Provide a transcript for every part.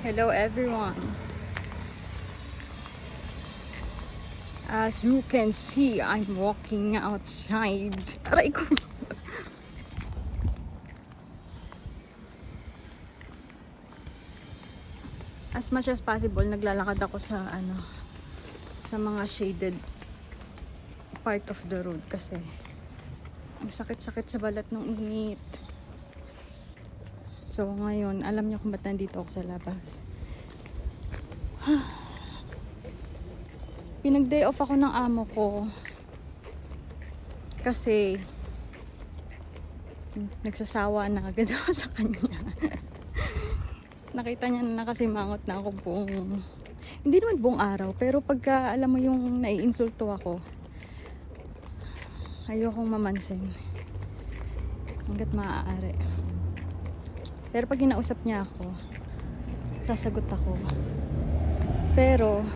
Hello everyone. As you can see, I'm walking outside. Aray. As much as possible, naglalakad ako sa ano sa mga shaded part of the road kasi ang sakit-sakit sa balat ng init. So ngayon, alam niyo kung ba't nandito ako sa labas. Pinag-day off ako ng amo ko. Kasi nagsasawa na agad ako sa kanya. Nakita niya na kasi mangot na ako buong hindi naman buong araw, pero pagka alam mo yung naiinsulto ako, ayokong mamansin. Hanggat maaari. Pero pag ginausap niya ako, sasagot ako. Pero,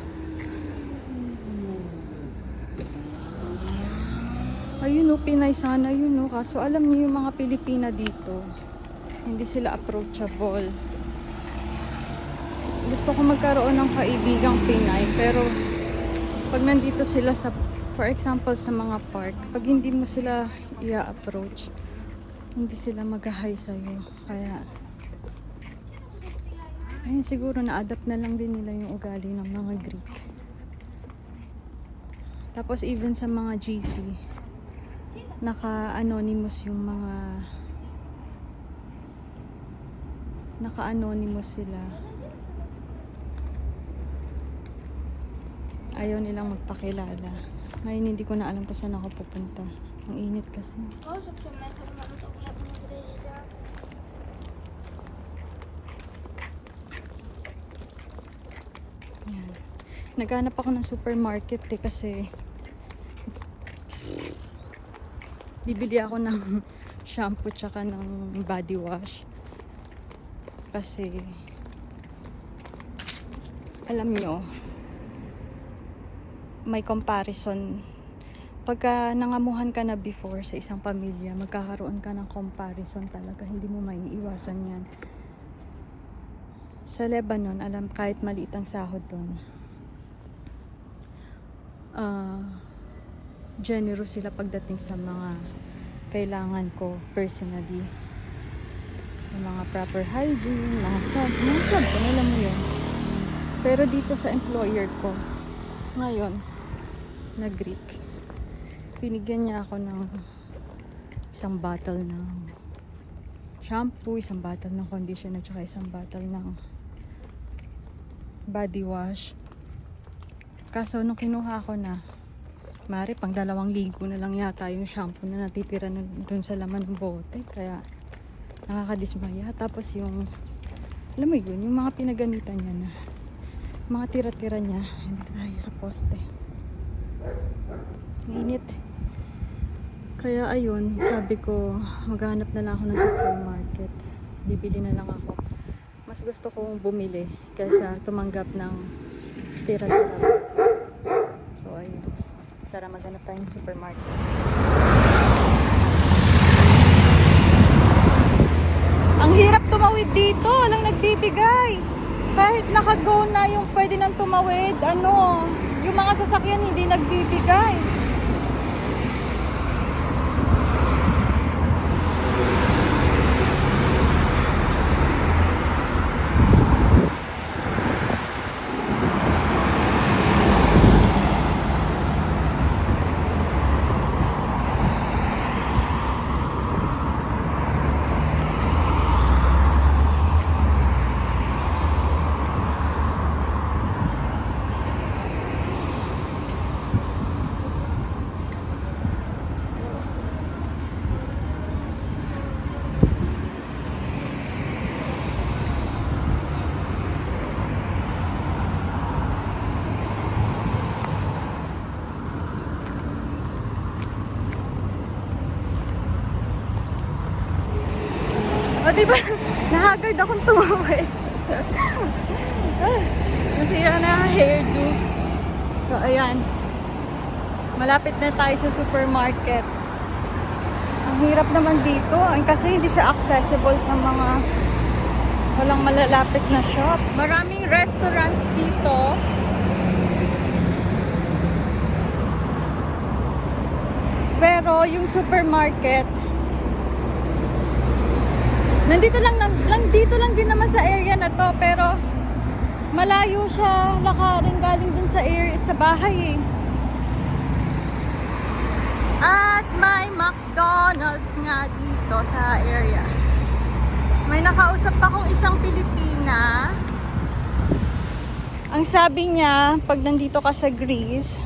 ayun no, Pinay sana yun no. Kaso alam niyo yung mga Pilipina dito, hindi sila approachable. Gusto ko magkaroon ng kaibigang Pinay, pero pag nandito sila sa, for example, sa mga park, pag hindi mo sila i-approach, hindi sila mag-hi sa'yo. Kaya, Ayun, siguro na-adapt na lang din nila yung ugali ng mga Greek. Tapos even sa mga GC, naka-anonymous yung mga naka-anonymous sila. Ayaw nilang magpakilala. Ngayon hindi ko na alam kung saan ako pupunta. Ang init kasi. Oh, Naghanap ako ng supermarket eh kasi bibili ako ng shampoo tsaka ng body wash. Kasi alam nyo may comparison. Pagka nangamuhan ka na before sa isang pamilya magkakaroon ka ng comparison talaga. Hindi mo maiiwasan yan. Sa Lebanon, alam kahit maliit ang sahod doon, ah generous sila pagdating sa mga kailangan ko personally. Sa mga proper hygiene, mga sab, mga sab, kung alam mo yun. Pero dito sa employer ko, ngayon, na Greek, binigyan niya ako ng isang bottle ng shampoo, isang bottle ng conditioner, at saka isang bottle ng body wash. Kaso nung kinuha ko na, mari pang dalawang ligo na lang yata yung shampoo na natitira na dun sa laman ng bote. Kaya nakakadismaya. Tapos yung, alam mo yun, yung mga pinagamitan niya na, mga tira-tira niya, hindi tayo sa poste. Init. Kaya ayun, sabi ko, maghanap na lang ako ng supermarket. Bibili na lang ako. Mas gusto kong bumili kaysa tumanggap ng tira-tira. Tara maghanap tayo ng supermarket. Ang hirap tumawid dito. Walang nagbibigay. Kahit naka-go na yung pwede nang tumawid, ano, yung mga sasakyan hindi nagbibigay. Di ba? Nahagard akong tumawid. Ah, Nasira na hairdo. So, ayan. Malapit na tayo sa supermarket. Ang hirap naman dito. Ang- Kasi hindi siya accessible sa mga Walang malalapit na shop. Maraming restaurants dito. Pero yung supermarket, nandito lang, lang dito lang din naman sa area na to, pero malayo siya lakarin galing dun sa area sa bahay eh. At may McDonald's nga dito sa area. May nakausap akong isang Pilipina. Ang sabi niya, pag nandito ka sa Greece,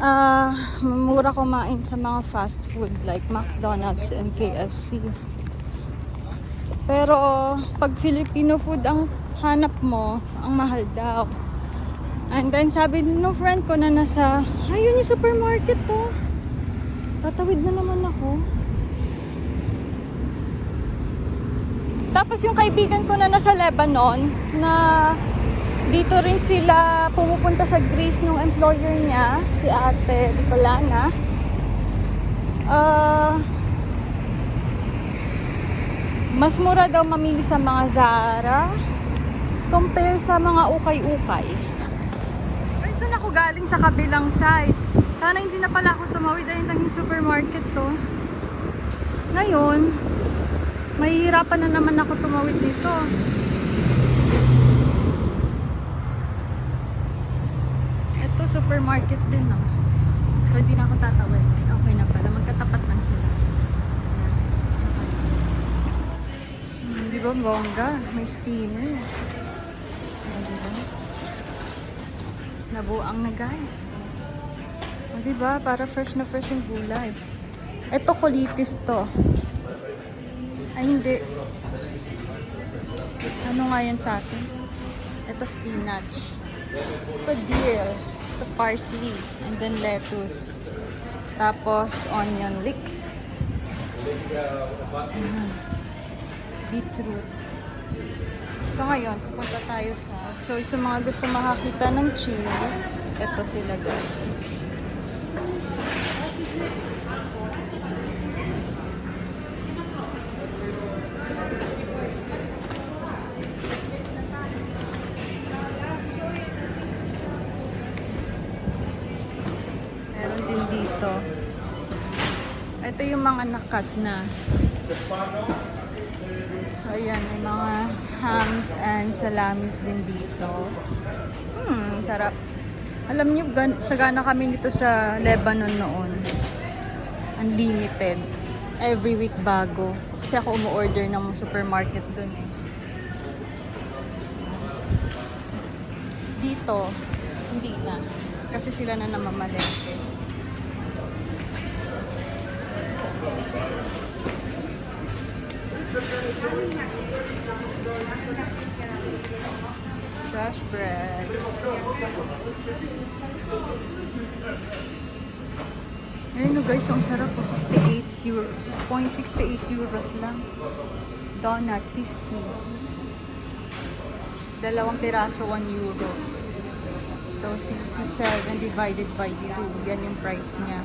ah, mura kumain sa mga fast food like McDonald's and KFC. Pero pag Filipino food ang hanap mo, ang mahal daw. And then sabi din ng friend ko na nasa, ayun yung supermarket to. Tatawid na naman ako. Tapos yung kaibigan ko na nasa Lebanon, na dito rin sila pumupunta sa Greece nung employer niya, si ate Nicolana. Ah, mas mura daw mamili sa mga Zara compare sa mga ukay-ukay. Guys, doon ako galing sa kabilang side. Sana hindi na pala ako tumawid ayun lang supermarket to. Ngayon, mahihirapan na naman ako tumawid dito. Ito, supermarket din, no? So, hindi na ako tatawid. Okay na pala. Magkatapat lang sila. Tsaka. Hmm, Di ba bongga? May steamer. Nabuang na guys. O, di ba? Para fresh na fresh yung gulay. Ito, kulitis to. Ay, hindi. Ano nga yan sa atin? Ito, spinach. Ito, parsley. And then, lettuce. Tapos, onion leeks. Beetroot. So, ngayon, pupunta tayo sa... So, sa mga gusto makakita ng cheese, ito sila guys. Meron dito. Ito yung mga nakat na. So, ayan, may mga hams and salamis din dito. Hmm, sarap. Alam nyo, gan- sagana kami dito sa Lebanon noon. Unlimited. Every week bago. Kasi ako umu-order ng supermarket dun eh. Dito, hindi na. Kasi sila na namamalengke. Fresh bread. Ayun no guys, ang sarap po. 68 euros. 0.68 euros lang. Donut, 50. Dalawang piraso, 1 euro. So, 67 divided by 2. Yan yung price niya.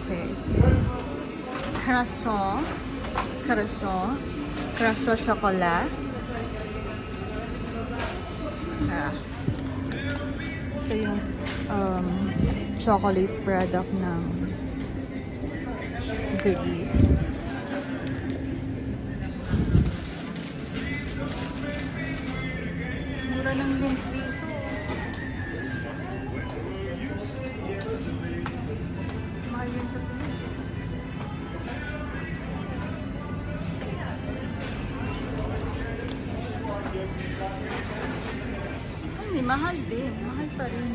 Okay. Croissant. Croissant. Croissant chocolat. Ah. Ito yung um, chocolate product ng Greece. Mura ng link mahal din. Mahal pa rin.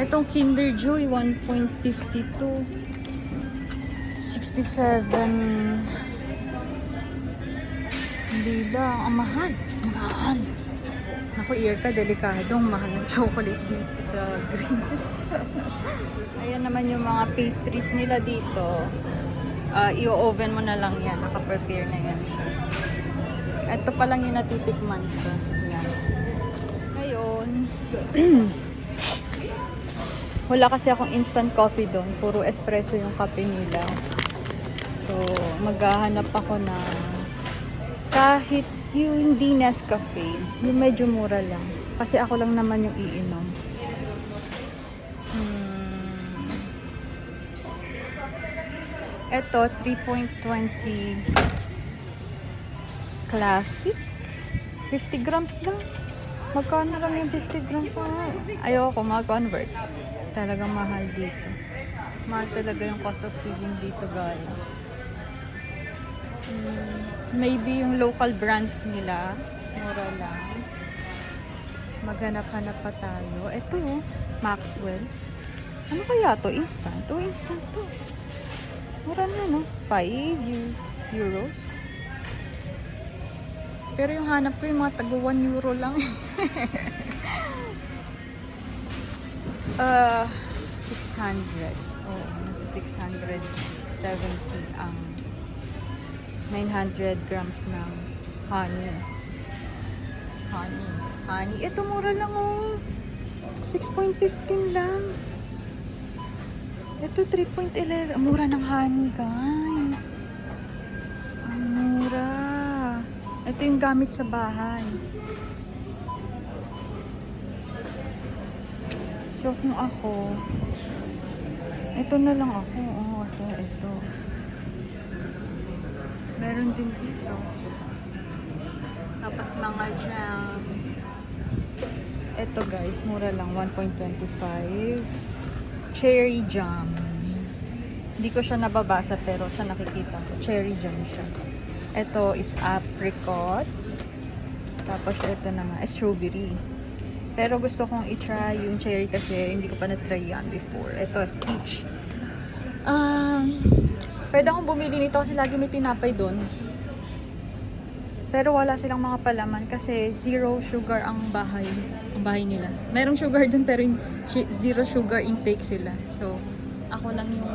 Itong Kinder Joy, 1.52. 67. Hindi lang. Ang mahal. Ang mahal. Naku, ear ka, delikado. Ang mahal ng chocolate dito sa Greece. Ayan naman yung mga pastries nila dito. Ah, i-oven mo na lang yan. Naka-prepare na yan siya. Ito pa lang yung natitikman ko. Wala kasi akong instant coffee doon. Puro espresso yung kape nila. So, So, maghahanap ako na kahit yung hindi Nescafe, yung medyo mura lang. Kasi ako lang naman yung iinom. Hmm. Ito, 3.20 Classic. 50 grams lang. Magkano lang yung 50 grams? Ah, Ayoko mag-convert. Talagang mahal dito. Mahal talaga yung cost of living dito, guys. Hmm, maybe yung local brands nila, mura lang. Maghanap-hanap pa tayo. Ito, Maxwell. Ano kaya to? Instant? Oh, instant to. Mura na, no? 5 eu- euros. Pero yung hanap ko yung mga tago 1 euro lang. uh, 600. Oo, nasa 670 ang 900 grams ng honey. Honey. Honey. Ito mura lang oh. 6.15 lang. Ito 3.11. Ang Mura ng honey, guys. Ito yung gamit sa bahay. So, kung ako, ito na lang ako. Oh, ito, ito. Meron din dito. Tapos mga jams. Ito guys, mura lang. 1.25. Cherry jam. Hindi ko siya nababasa pero sa nakikita ko. Cherry jam siya. Ito is apricot. Tapos ito naman, strawberry. Pero gusto kong i-try yung cherry kasi hindi ko pa na-try yan before. Ito, peach. Um, pwede akong bumili nito kasi lagi may tinapay doon. Pero wala silang mga palaman kasi zero sugar ang bahay, ang bahay nila. Merong sugar dun pero in- zero sugar intake sila. So, ako lang yung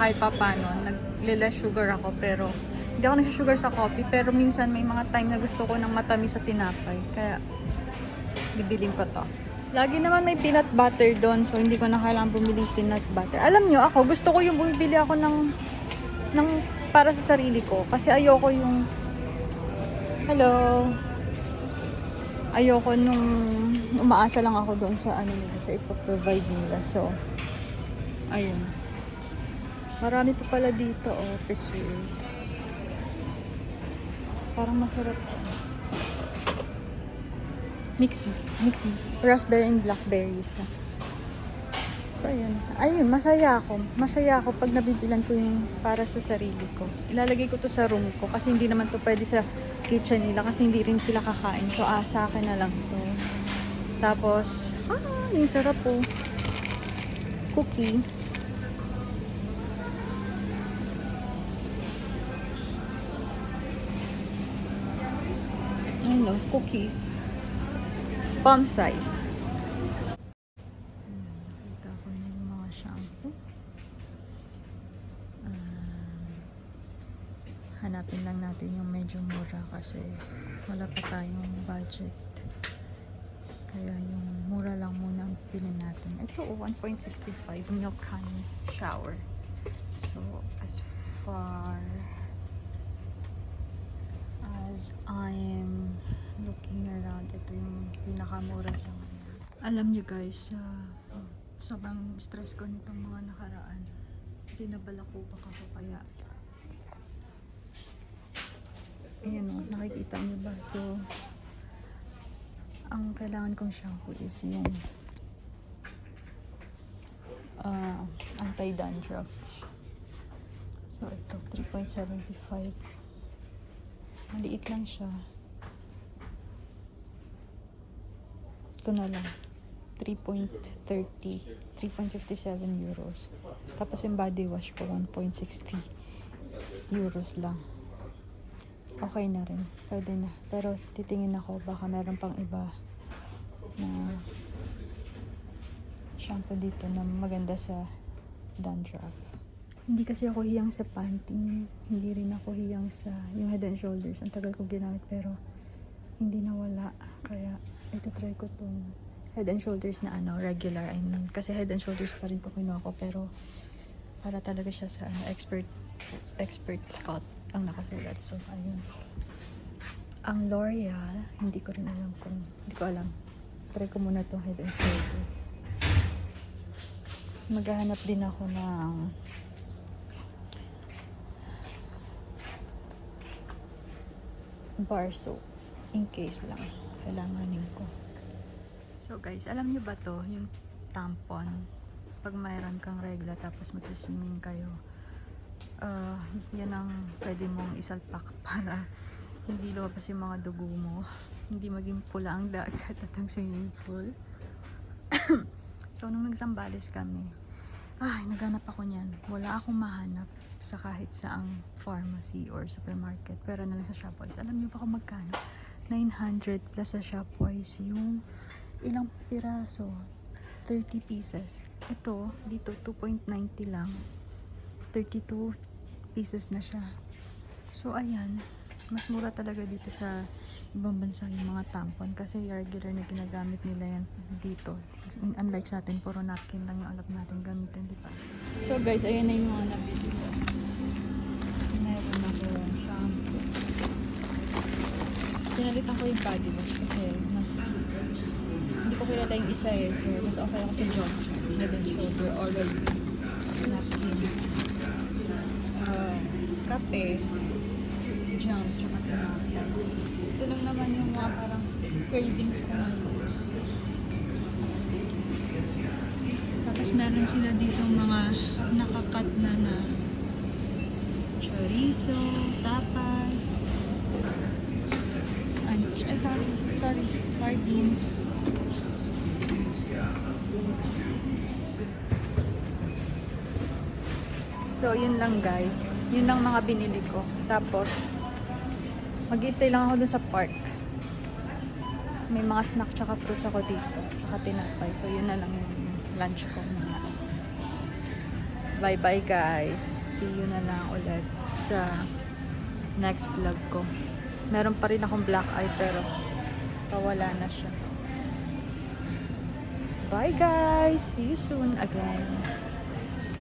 kahit pa paano, nagle-less sugar ako pero hindi ako nag-sugar sa coffee pero minsan may mga time na gusto ko ng matamis sa tinapay. Kaya, bibiling ko to. Lagi naman may peanut butter doon so hindi ko na kailangan bumili peanut butter. Alam nyo, ako gusto ko yung bumibili ako ng, ng para sa sarili ko kasi ayoko yung Hello. Ayoko nung umaasa lang ako doon sa ano nila, sa ipoprovide nila. So, ayun. Marami pa pala dito, oh, preserved. Parang masarap. Mix, mix, raspberry and blackberry siya. So, ayun. Ayun, masaya ako. Masaya ako pag nabibilan ko yung para sa sarili ko. Ilalagay ko to sa room ko kasi hindi naman to pwede sa kitchen nila kasi hindi rin sila kakain. So, ah, sa akin na lang to. Tapos, ah, yung sarap po. Cookie. Ano, cookies. Palm size. Yung mga shampoo. Ah, hanapin lang natin yung medyo mura kasi wala pa tayong budget. Kaya yung mura lang muna ang pinin natin. Ito, oh, 1.65 milk honey shower. So, as far as I'm looking around, ito yung pinakamura sa kanya. Alam nyo guys, ah, sobrang stress ko nitong mga nakaraan. Pinabalakubak ako kaya Ayan o, nakikita niyo ba? So, ang kailangan kong shampoo is yung ah, anti-dandruff. So, ito, 3.75. Maliit lang siya. Ito na lang. 3.30. 3.57 euros. Tapos yung body wash ko, 1.60 euros lang okay na rin. Pwede na. Pero titingin ako, baka meron pang iba na shampoo dito na maganda sa dandruff. Hindi kasi ako hiyang sa panty. Hindi rin ako hiyang sa yung head and shoulders. Ang tagal ko ginamit pero hindi nawala. Kaya ito try ko tong head and shoulders na ano, regular. I mean, kasi head and shoulders pa rin po kinuha ko pero para talaga siya sa ano, expert expert Scott ang nakasulat. So, ayun. Ang L'Oreal, hindi ko rin alam kung, hindi ko alam. Try ko muna itong Head and Shoulders. Maghahanap din ako ng bar soap in case lang kailanganin ko. So guys, alam niyo ba to yung tampon? Pag mayroon kang regla tapos mag-swimming kayo ah yan ang pwede mong isalpak para hindi lumabas yung mga dugo mo. Hindi maging pula ang dagat at ang swimming pool. So nung nagsambales kami ay naghanap ako niyan. Wala akong mahanap sa kahit saang pharmacy or supermarket pero na lang sa Shopwise alam niyo ba kung magkano 900 plus sa Shopwise yung ilang piraso? 30 pieces. Ito dito 2.90 lang. 32 pieces na siya. So ayan. Mas mura talaga dito sa ibang bansa yung mga tampon kasi regular na ginagamit nila yan dito. Unlike sa atin puro napkin lang yung alam natin gamitin di ba? So guys ayan na yung mga nabili ko ako shampoo pinalitan ko yung body wash kasi mas hindi ko kilala yung isa eh. So mas okay ako sa Johnson head and shoulder oral napkin uh, kape jam tsaka tinapay ito lang naman yung mga parang cravings ko ngayon. Tapos meron sila dito mga nakakat na na chorizo, tapas ay, ay sorry, sorry, sardines So, yun lang guys. Yun lang mga binili ko. Tapos, mag stay lang ako dun sa park. May mga snack tsaka fruits ako dito. Tsaka tinapay. So, yun na lang yung lunch ko. Bye-bye guys. See you na lang ulit sa next vlog ko. Meron pa rin akong black eye pero pawala na siya. Bye guys! See you soon again.